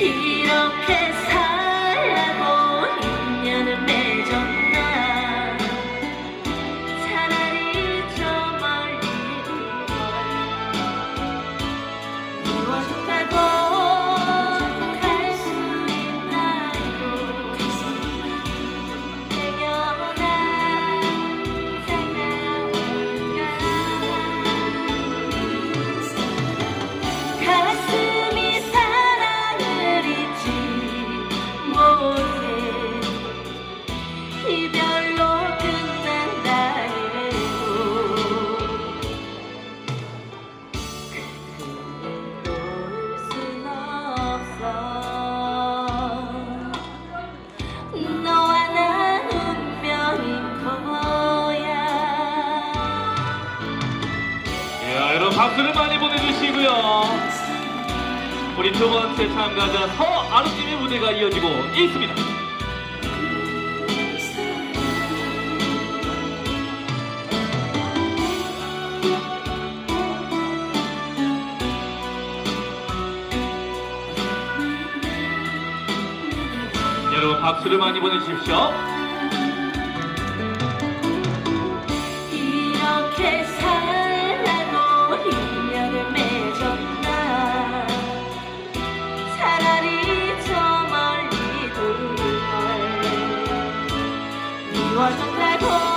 이렇게 박수를 많이 보내주시고요. 우리 두 번째 참가자 서아름님의 무대가 이어지고 있습니다. 여러분 박수를 많이 보내주십시오. 我正在破。